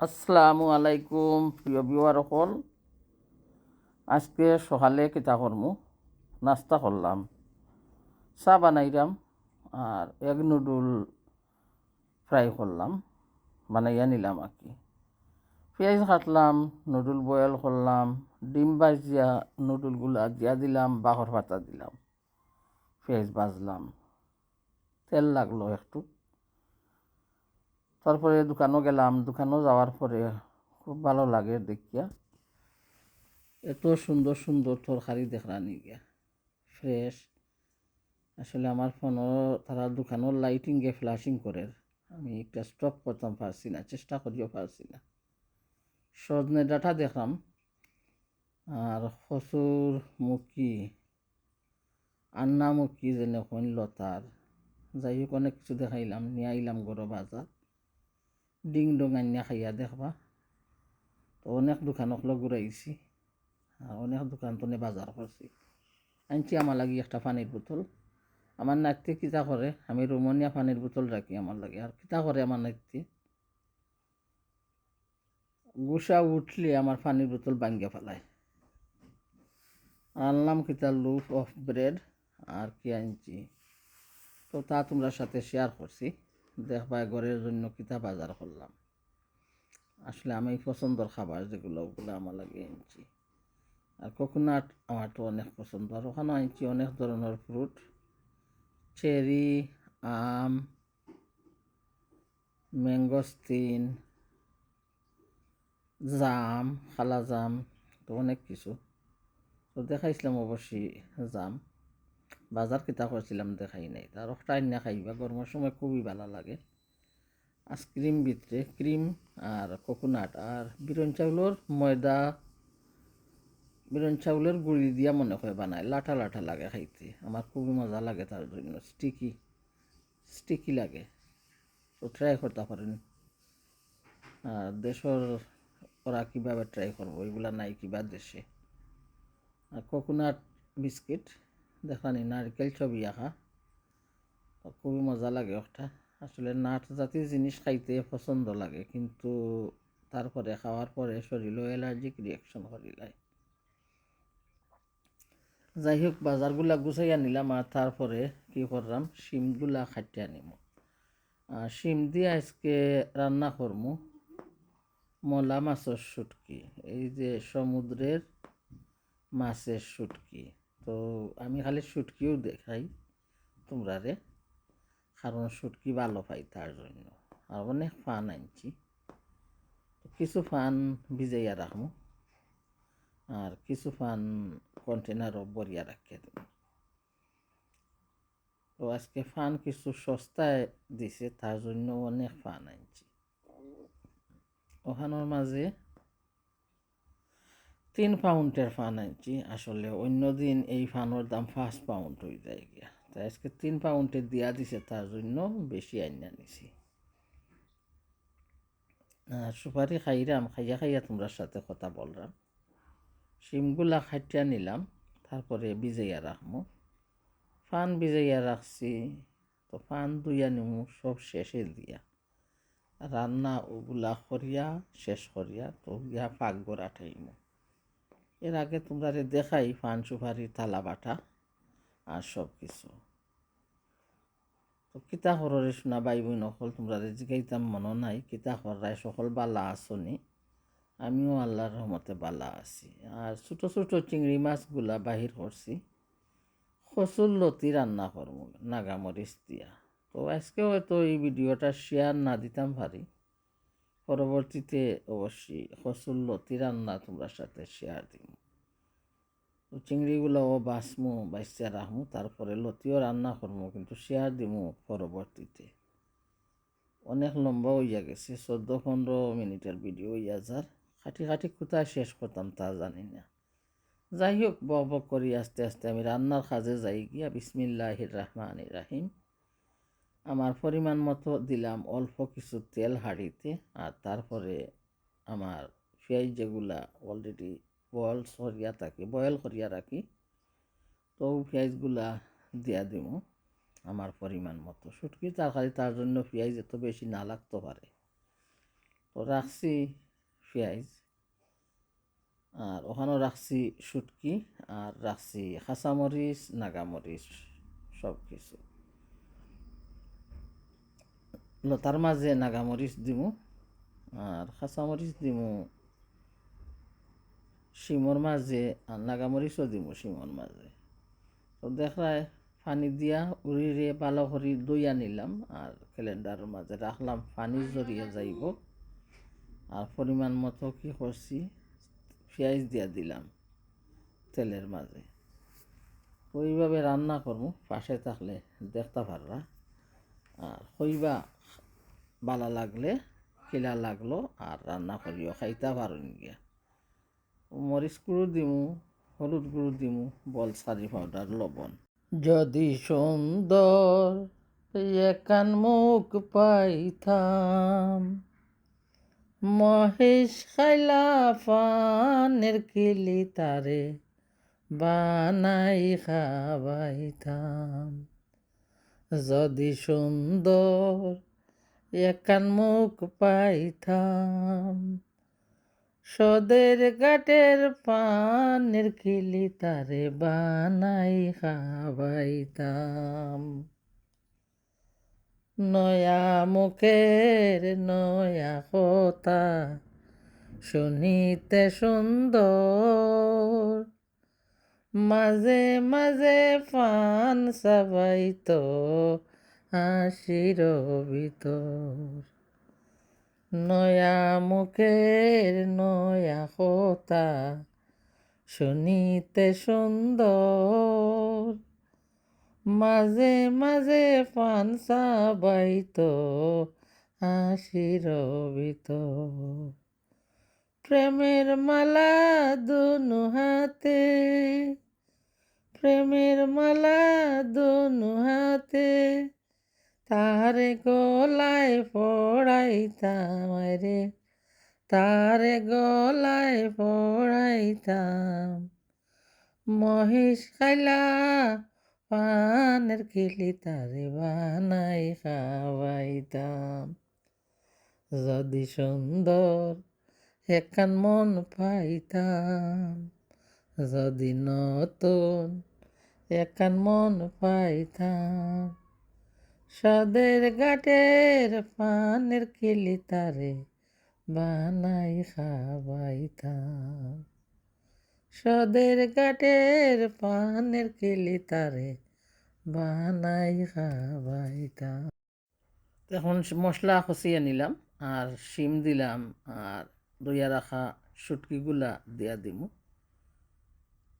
আসসালামু আলাইকুম, প্রিয় বিওয়ার সকল। আজকে সকালে কিতা করমু নাস্তা করলাম। চা বানাইলাম আর এগ নুডল ফ্রাই করলাম। বানাইয়া নিলাম আর কি। পেঁয়াজ কাটলাম, নুডল বয়েল করলাম, ডিম ভাজিয়া নুডলগুলা দিয়া দিলাম বাঘর পাতা দিলাম। পেঁয়াজ ভাজলাম। তেল লাগল একটু। তারপরে দোকানও গেলাম, দোকানও যাওয়ার পরে খুব ভালো লাগে দেখিয়া। এত সুন্দর সুন্দর তরকারি দেখলানি গিয়া ফ্রেশ আসলে আমার ফোনও, তারা দোকানের লাইটিংয়ে ফ্লাশিং করে। আমি একটা স্টপ করতাম, পারছি না, চেষ্টা করিও পারছি না। সজনে ডাটা দেখলাম, আর খসুর মুখি, আন্না মুখি যেনে লতার যাই হোক, অনেক কিছু দেখাইলাম, নিয়ে আইলাম গরো বাজার। ডিং ডং আনিয়া খাইয়া দেখবা তো অনেক দোকানক লগ ঘুরাইছি অনেক দোকান তো বাজার করছি আনছি আমার লাগি একটা পানির বোতল আমার নাতি কিতা করে আমি রুমনিয়া পানির বোতল রাখি আমার লাগে আর কিতা করে আমার নাতি গুসা উঠলে আমার পানির বোতল ভাঙ্গিয়া ফেলায় আনলাম কিতা লুফ অফ ব্রেড আর কি আনছি তো তা তোমরা সাথে শেয়ার করছি দেখবা ঘরের জন্য কিতা বাজার করলাম। আসলে আমি পছন্দর খাবার যেগুলো, ওগুলো আমার লাগে আনছি আর কোকোনাট আমার তো অনেক পছন্দ। আর ওখানে আনছি অনেক ধরনের ফ্রুট চেরি আম ম্যাঙ্গোস্তিন জাম, খালা জাম, তো অনেক কিছু। তো দেখাইছিলাম অবশ্যই জাম। বাজার কিতা করছিলাম দেখাই নাই। তার একটা না খাইবা, গরমের সময় খুবই ভালো লাগে। আইসক্রিম ভিতরে, ক্রিম আর কোকোনাট আর বিরন চাউলের ময়দা, বিরন চাউলের গুড়ি দিয়া মনে হয় বানায়, লাঠা লাঠা লাগে খাইতে। আমার খুবই মজা লাগে তার জন্য, স্টিকি স্টিকি লাগে। তো ট্রাই করতে পারেন। আর দেশের, ওরা কীভাবে ট্রাই করব, এগুলা নাই কিবা দেশে। আর কোকোনাট বিস্কিট দেখানি, নারকেল ছবি আঁকা। খুবই মজা লাগে ওটা। আসলে নাট জাতীয় জিনিস খাইতে পছন্দ লাগে, কিন্তু তারপরে খাওয়ার পরে শরীরও অ্যালার্জিক রিয়াকশন করিলায় যাই হোক, বাজারগুলা গুছাইয়া নিলাম আর তারপরে কি করলাম? শিমগুলা খাটিয়ে আনিম। আর শিম দিয়ে আজকে রান্না করমু মলা মাছের শুটকি। এই যে সমুদ্রের মাছের শুটকি। তো আমি খালি শুটকিও দেখাই তোমরা রে কারণ শুটকি ভালো পাই তার জন্য। আর অনেক ফান আনছি। কিছু ফান ভিজাইয়া রাখব আর কিছু ফান কন্টেনারও বরিয়া রাখিয়া তো আজকে ফান কিছু সস্তায় দিছে, তার জন্য অনেক ফান আনছি। ওখানোর মাঝে তিন পাউন্ডের ফান আনছি। আসলে অন্য দিন এই ফানোর দাম পাঁচ পাউন্ড হয়ে যায় গিয়া। তাই আজকে তিন পাউন্ডের দিয়া দিছে, তার জন্য বেশি আইনা নিছি। আর সুপারি খাইরাম, খাইয়া খাইয়া তোমরা সাথে কথা বললাম শিমগুলা খাইটিয়া নিলাম, তারপরে ভিজাইয়া রাখব ফান ভিজাইয়া রাখছি, তো ফান দুইয়া নিমু, সব শেষে দিয়া। রান্না ওগুলা করিয়া, শেষ করিয়া, তো গিয়া পাকঘর আঠাইমু। এর আগে তোমরা দেখাই ফান সুপারি, থালা বাটা আর সব কিছু। তো কিতা হররে শোনা বাই বই নকল তোমরা জিগাইতাম মনে নাই কিতা হরাই সকল বালা আসনি। আমিও আল্লাহর রহমতে বালা আছি। আর ছোটো ছোটো চিংড়ি মাছগুলা বাহির করছি। খসুর লতি রান্না করব, নাগামরিচ দিয়া। তো আজকে হয়তো এই ভিডিওটা শেয়ার না দিতাম পারি পরবর্তীতে অবশ্যই খসুর লতি রান্না তোমরা সাথে শেয়ার তো চিংড়িগুলোও বাসমু, বাইসা রাখমু তারপরে লতিও রান্না করব কিন্তু শেয়ার দিমু পরবর্তীতে। অনেক লম্বা হইয়া গেছে, চোদ্দ পনেরো মিনিটের ভিডিও হইয়া যার। খাটি খাটি কোথায় শেষ করতাম তা জানি না। যাই হোক বক করি, আস্তে আস্তে আমি রান্নার কাজে যাই গিয়া বিসমিল্লাহ রহমান রাহিম। আমার পরিমাণ মতো দিলাম অল্প কিছু তেল হাঁড়িতে, আর তারপরে আমার পেঁয়াজ যেগুলা অলরেডি বয়েল করিয়া থাকি, বয়েল করিয়া রাখি। তো পেঁয়াজগুলা দিয়া দিব আমার পরিমাণ মতো। শুটকি তরকারি তার জন্য পেঁয়াজ এত বেশি না লাগতে পারে। তো রাখছি পেঁয়াজ, আর ওখানেও রাখছি শুটকি, আর রাখছি খাঁচামরিচ নাগামরিচ সব কিছু লতার মাঝে নাগামরিচ দিমু, আর খাঁচামরিচ দিমু শিমর মাঝে আর নাগামরিচও দিমু শিমর মাঝে তো দেখায় পানি দিয়া উড়িয়ে ভালো করে দইয়া নিলাম আর ক্যালেন্ডারের মাঝে রাখলাম পানি জড়িয়ে যাইব। আর পরিমাণ মতো কি করছি পেঁয়াজ দিয়া দিলাম তেলের মাঝে তো এইভাবে রান্না করব পাশে থাকলে দেখতে পারবা আর হইবা বালা লাগলে, কিলা লাগল আর রান্না করিও খাইতে পারো গিয়া মরিচ গুঁড়ো দিমু, হলুদ গুঁড়ো দিমু, বলসারি পাউডার, লবণ। যদি সুন্দর একান মুখ পাইতাম, মহেশ খাইলা ফানের কিলি তারে বানাই খাবাইতাম যদি সুন্দর একান মুখ পাইতাম সদের গাটের পানের কিলি তারে বানাই খাবাইতাম নয়া মুখের নয়া কথা শুনিতে সুন্দর, মাঝে মাঝে পান সাবাইতো হাসির ভিতর। নয়া মুখের নয়া কথা শুনিতে সুন্দর মাঝে মাঝে পান সাবাইতো হাসির প্রেমের মালা দুনু হাতে প্রেমের মালা দুনু হাতে তারে গলায় পড়াইতাম রে, তারে গলায় পড়াইতাম। মহিষ খাইলা পানের কিলি তারে বানাই খাওয়াইতাম। যদি সুন্দর একান মন পাইতাম, যদি নতুন একান মন পাইতাম। সদের গাটের পানের কিলি তারে বানাই খাবাইতাম সদের গাটের পানের কিলি তারে বানাই খাবাইতাম এখন মশলা খসিয়ে নিলাম আর শিম দিলাম আর দইয়া রাখা শুটকিগুলা দিয়া দিমু।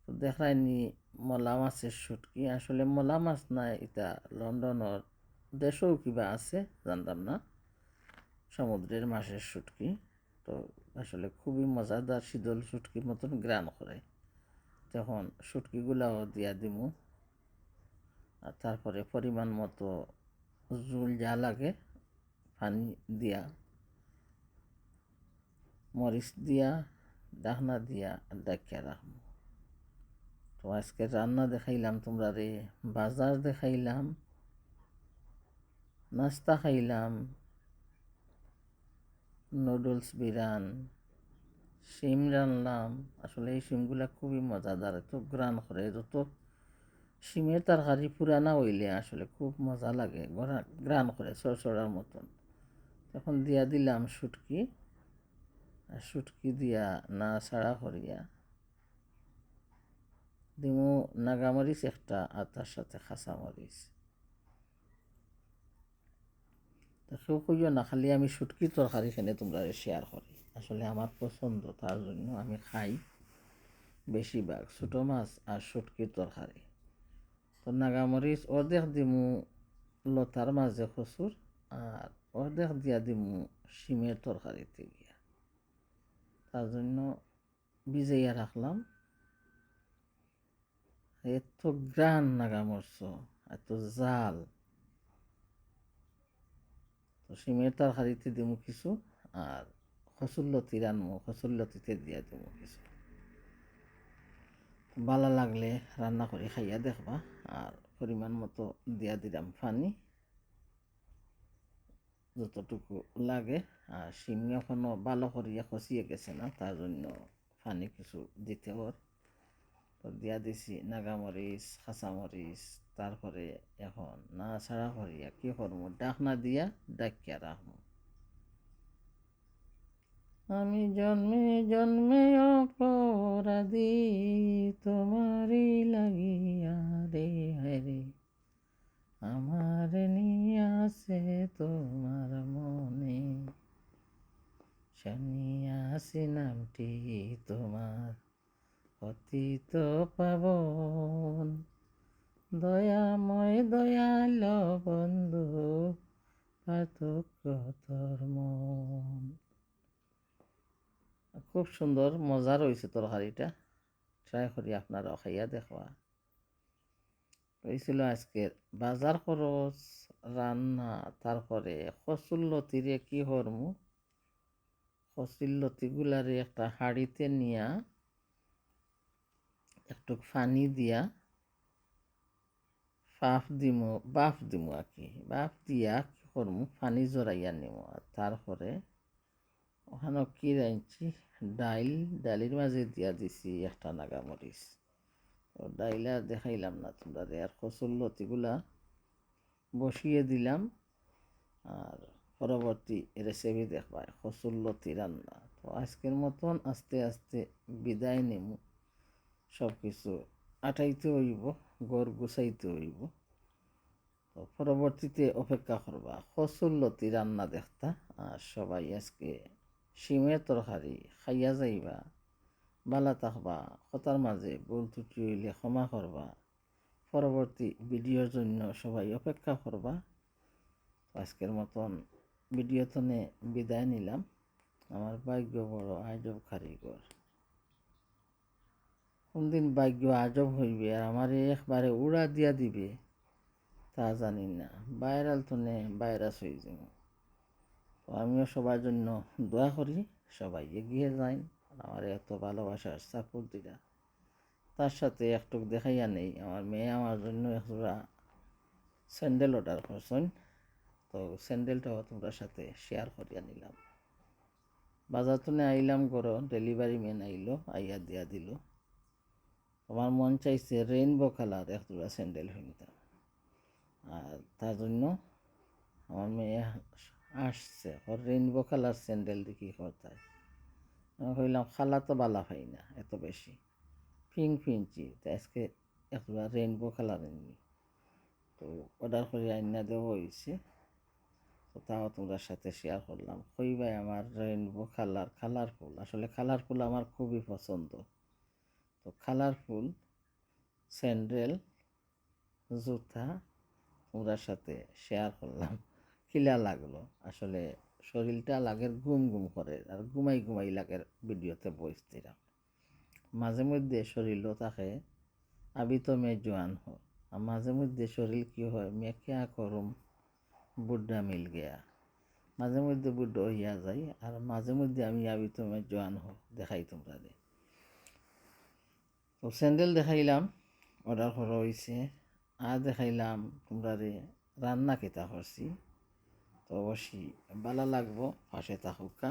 তো দেখায়নি মলা মাছের শুটকি। আসলে মলা মাছ নাই এটা লন্ডনের দেশেও কিবা আছে, জানতাম না। সমুদ্রের মাছের শুটকি, তো আসলে খুবই মজাদার শীতল শুটকির মতন গ্রান করে। তখন শুটকিগুলাও দিয়া দিমু, আর তারপরে পরিমাণ মতো জুল যা লাগে, পানি দিয়া, মরিচ দিয়া ডাকনা দিয়া ডাকিয়া রাখব তো আজকে রান্না দেখাইলাম, তোমরা রে বাজার দেখাইলাম। নাস্তা খাইলাম, নুডলস, বিরান, শিম রানলাম। আসলে এই শিমগুলা খুবই মজাদার, এত গ্রান করে যত শিমের তরকারি পুরানা হইলে আসলে খুব মজা লাগে গ্রান করে, সরসরার মতন। তখন দিয়া দিলাম শুটকি, আর শুটকি দিয়া না ছাড়া করিয়া দিমু নাগামরিচ একটা আর তার সাথে খাসা মরিচ তো কইও না, খালি আমি শুটকি তরকারি খেনে তোমরা শেয়ার করি। আসলে আমার পছন্দ, তার জন্য আমি খাই বেশিরভাগ, ছোটো মাছ আর শুটকির তরকারি। তো নাগামরিচ অর্ধেক দিমু লতার মাঝে খসুর আর অর্ধেক দিয়া দিমু শিমের তরকারিতে গিয়া। তার জন্য ভিজাইয়া রাখলাম। এত গ্রান নাগামরচ, এত জাল। তো শিমের তরকারিতে দিমু কিছু আর খসুল্লতি রানমু খসুল্লতিতে দিয়া দিমু কিছু। ভালো লাগলে রান্না করে খাইয়া দেখবা আর পরিমাণ মতো দিয়া দিলাম পানি। যতটুকু লাগে আর শিম এখনও ভালো করিয়া খসিয়ে গেছে না, তার জন্য পানি কিছু দিতে ওর দিয়া দিছি, নাগামরিচ কাঁচামরিচ তারপরে এখন না ছাড়া করিয়া কি করব? ডাকনা দিয়া ডাকিয়া রাখব। আমি জন্মে জন্মে অপরাধী তোমারই লাগিয়া রে হরে আমার নিয়ে আসে তোমার মনে সন্ন্যাসী নামটি তোমার অতীত পাবন দয়াময় দয়াল বন্ধু পার্থক্য তোর মন খুব সুন্দর মজার হয়েছে তরকারিটা ট্রাই করি আপনারা খাইয়া দেখবা। হয়েছিল আজকের বাজার খরচ, রান্না, তারপরে কচুল্লতিরে কি হরমু কচুল্লতিগুলারে একটা হাঁড়িতে নিয়া একটু পানি দিয়া বাফ দিমু বাফ দিমু আর কি বাফ দিয়া কি করমু? পানি জড়াইয়া নিমু। তারপরে ওখানে কি রাঁধছি ডাইল, ডালির মাঝে দিয়া দিছি একটা নাগামরিচ। তো ডাইল দেখাইলাম না তোমরা আর কচুর লতিগুলা বসিয়ে দিলাম। আর পরবর্তী রেসিপি দেখবা, কচুর লতি রান্না। তো আজকের মতন আস্তে আস্তে বিদায় নেমু। সব কিছু আটাইতে হইব, গড় গুছাইতে হইব। তো পরবর্তীতে অপেক্ষা করবা, কচুর লতি রান্না দেখতা। আর সবাই আজকে শিমের তরকারি, খাইয়া যাইবা। বালা থাকবা কথার মাঝে ভুল ত্রুটি হইলে ক্ষমা করবা। পরবর্তী ভিডিওর জন্য সবাই অপেক্ষা করবা। আজকের মতন ভিডিওতনে বিদায় নিলাম। আমার ভাগ্য বড় আজব কারিগর। কোনদিন ভাগ্য আজব হইবে আর আমার একবারে উড়া দিয়া দিবে, তা জানি না। ভাইরাল তো নে, ভাইরাস হয়ে যাবে আমিও সবার জন্য দোয়া করি, সবাই এগিয়ে যাই আমার এত ভালোবাসার সাপোর্ট দিলা তার সাথে একটু দেখাইয়া নেই, আমার মেয়ে আমার জন্য একটা স্যান্ডেল অর্ডার করছেন, তো স্যান্ডেলটাও তোমরা সাথে শেয়ার করিয়া নিলাম। বাজার তো আইলাম করো ডেলিভারি ম্যান আইলো, আইয়া দিয়া দিল। আমার মন চাইছে রেইনবো কালার এক দুটা স্যান্ডেল কিনতাম আর তার জন্য আমার মেয়ে আসছে। ওর রেইনবো কালার স্যান্ডেল দেখি কোথায় আমি কইলাম খালা তো বালা হয় না, এত বেশি। পিঙ্ক পিঞ্চি তো আজকে একটা রেইনবো কালার এমনি তো অর্ডার করে আইনা দেওয়া হয়েছে তো তাও তোমরা সাথে শেয়ার করলাম। কইবাই আমার রেইনবো কালার কালারফুল আসলে কালারফুল আমার খুবই পছন্দ। তো কালারফুল স্যান্ডেল জুতা তোমরা সাথে শেয়ার করলাম। কিলা লাগল। আসলে শরীরটা লাগের গুম গুম করে আর ঘুমাই ঘুমাই লাগের ভিডিওতে বসছিলাম। মাঝে মধ্যে শরীরও থাকে আবি তো মে জোয়ান হো, আর মাঝে মধ্যে শরীর কি হয় মে কেয়া করুম বুড্ডা মিল গেয়া। মাঝে মধ্যে বুড্ডা হইয়া যায় আর মাঝে মধ্যে আমি আবি তো মে জোয়ান হো, দেখাই তোমরা দে তো স্যান্ডেল দেখাইলাম, অর্ডার করা হয়েছে আর দেখাইলাম তোমরা রে রান্না কেতা করছি। তো অবশ্যই ভালো লাগবো পাশে থাকুকা